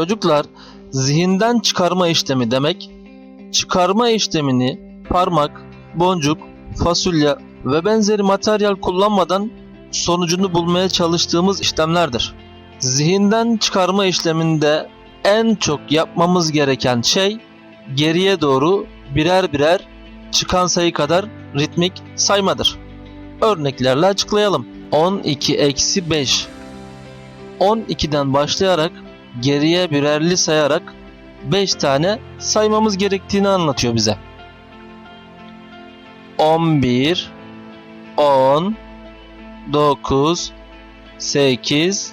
Çocuklar zihinden çıkarma işlemi demek, çıkarma işlemini parmak, boncuk, fasulye ve benzeri materyal kullanmadan sonucunu bulmaya çalıştığımız işlemlerdir. Zihinden çıkarma işleminde en çok yapmamız gereken şey geriye doğru birer birer çıkan sayı kadar ritmik saymadır. Örneklerle açıklayalım. 12 eksi 5 12'den başlayarak geriye birerli sayarak 5 tane saymamız gerektiğini anlatıyor bize. 11 10 9 8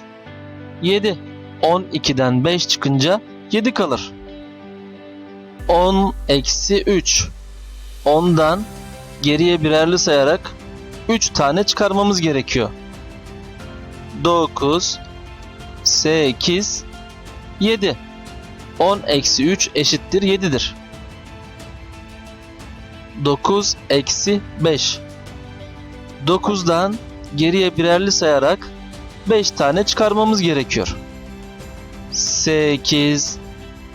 7 12'den 5 çıkınca 7 kalır. 10 eksi 3 10'dan geriye birerli sayarak 3 tane çıkarmamız gerekiyor. 9 8 7 10 eksi 3 eşittir 7'dir. 9 eksi 5 9'dan geriye birerli sayarak 5 tane çıkarmamız gerekiyor. 8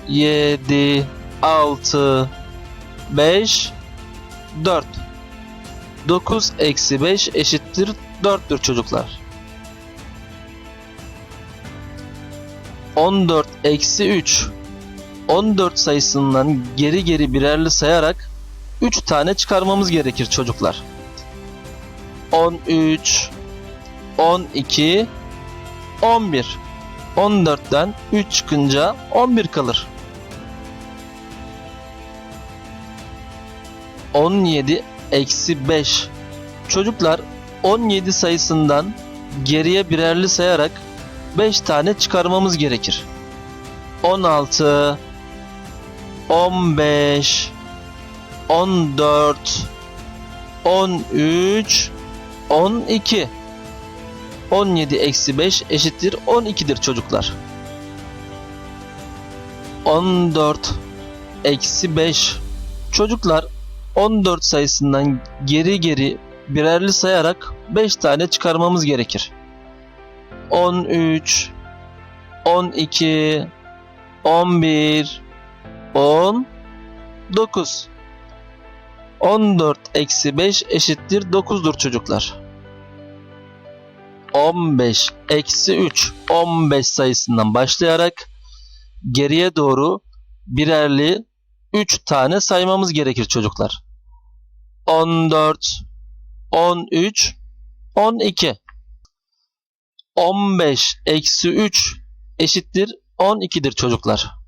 7 6 5 4 9 eksi 5 eşittir 4'tür çocuklar. 14 eksi 3 14 sayısından geri geri birerli sayarak 3 tane çıkarmamız gerekir çocuklar. 13 12 11 14'ten 3 çıkınca 11 kalır. 17 eksi 5 Çocuklar 17 sayısından geriye birerli sayarak 5 tane çıkarmamız gerekir. 16 15 14 13 12 17 eksi 5 eşittir 12'dir çocuklar. 14 eksi 5 Çocuklar 14 sayısından geri geri birerli sayarak 5 tane çıkarmamız gerekir. 13 12 11 10 9 14 eksi 5 eşittir 9'dur çocuklar. 15 eksi 3 15 sayısından başlayarak geriye doğru birerli 3 tane saymamız gerekir çocuklar. 14 13 12 15 eksi 3 eşittir 12'dir çocuklar.